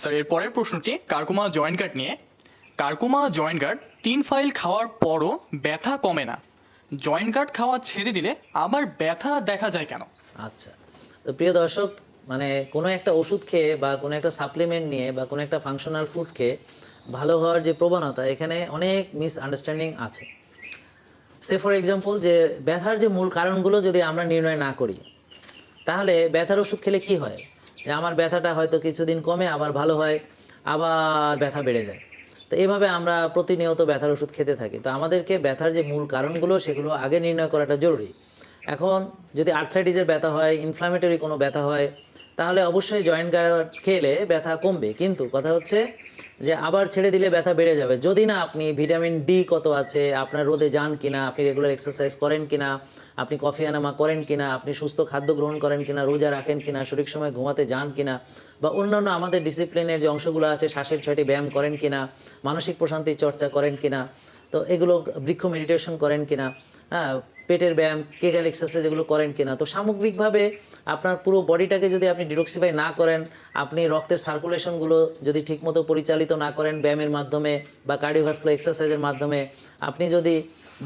Sir এর পরের প্রশ্নটি, কার্কুমা জয়েন্ট গার্ড নিয়ে। কার্কুমা জয়েন্ট গার্ড তিন ফাইল খাওয়ার পরও ব্যথা কমে না। জয়েন্ট গার্ড খাওয়া ছেড়ে দিলে আবার ব্যথা দেখা যায় কেন? আচ্ছা। তো প্রিয় দর্শক মানে কোনো একটা ওষুধ খেয়ে বা কোনো একটা সাপ্লিমেন্ট নিয়ে বা কোনো একটা ফাংশনাল ফুড খেয়ে ভালো হওয়ার যে প্রবণতা, এখানে অনেক মিস আন্ডারস্ট্যান্ডিং আছে। সে ফর এক্সাম্পল যে ব্যথার যে মূল কারণগুলো যদি আমরা নির্ণয় না করি, তাহলে ব্যথার ওষুধ খেলে কি হয়? যে আমার ব্যথাটা হয়তো কিছুদিন কমে, আবার ভালো হয়, আবার ব্যথা বেড়ে যায়। তো এভাবে আমরা প্রতিনিয়ত ব্যথার ওষুধ খেতে থাকি। তো আমাদেরকে ব্যথার যে মূল কারণগুলো, সেগুলো আগে নির্ণয় করাটা জরুরি। এখন যদি আর্থ্রাইটিসের ব্যথা হয় ইনফ্লামেটরি কোনো ব্যথা হয়, তাহলে অবশ্যই জয়েন্ট গার্ড খেলে ব্যথা কমবে। কিন্তু কথা হচ্ছে যে আবার ছেড়ে দিলে ব্যথা বেড়ে যাবে। যদি না আপনি ভিটামিন ডি কত আছে, আপনার রোদে যান কিনা, আপনি রেগুলার এক্সারসাইজ করেন কিনা, আপনি কফি আনামা করেন কিনা, আপনি সুস্থ খাদ্য গ্রহণ করেন কিনা, রোজা রাখেন কিনা, সঠিক সময় ঘুমাতে যান কিনা, বা অন্যান্য আমাদের ডিসিপ্লিনের যে অংশগুলো আছে, শ্বাসের ছয়টি ব্যায়াম করেন কিনা, মানসিক প্রশান্তির চর্চা করেন কিনা, তো এগুলো বৃক্ষ মেডিটেশন করেন কিনা হ্যাঁ পেটের ব্যায়াম কেগাল এক্সারসাইজ এগুলো করেন কিনা। তো সামগ্রিকভাবে আপনার পুরো বডিটাকে যদি আপনি ডিটক্সিফাই না করেন, আপনি রক্তের সার্কুলেশনগুলো যদি ঠিকমতো পরিচালিত না করেন ব্যায়ামের মাধ্যমে বা কার্ডিওভাস্কুলার এক্সারসাইজের মাধ্যমে, আপনি যদি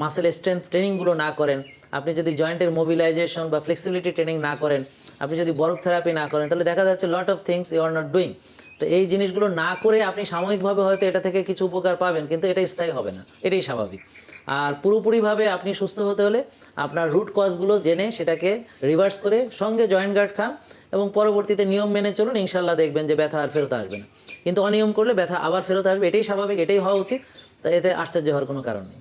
মাসেল স্ট্রেংথ ট্রেনিংগুলো না করেন, আপনি যদি জয়েন্টের মোবিলাইজেশন বা ফ্লেক্সিবিলিটি ট্রেনিং না করেন, আপনি যদি বরফ থেরাপি না করেন, তাহলে দেখা যাচ্ছে lot of things you are not doing তো এই জিনিসগুলো না করে আপনি সাময়িকভাবে হয়তো এটা থেকে কিছু উপকার পাবেন, কিন্তু এটা স্থায়ী হবে না। এটাই স্বাভাবিক। আর পুরোপুরিভাবে আপনি সুস্থ হতে হলে আপনার রুট কজগুলো জেনে সেটাকে রিভার্স করে সঙ্গে জয়েন্ট গার্ড খান এবং পরবর্তীতে নিয়ম মেনে চলুন ইনশাল্লাহ দেখবেন যে ব্যথা আর ফেরত আসবে না। কিন্তু অনিয়ম করলে ব্যথা আবার ফেরত আসবে, এটাই স্বাভাবিক, এটাই হওয়া উচিত তাই এতে আশ্চর্য হওয়ার কোনো কারণ নেই।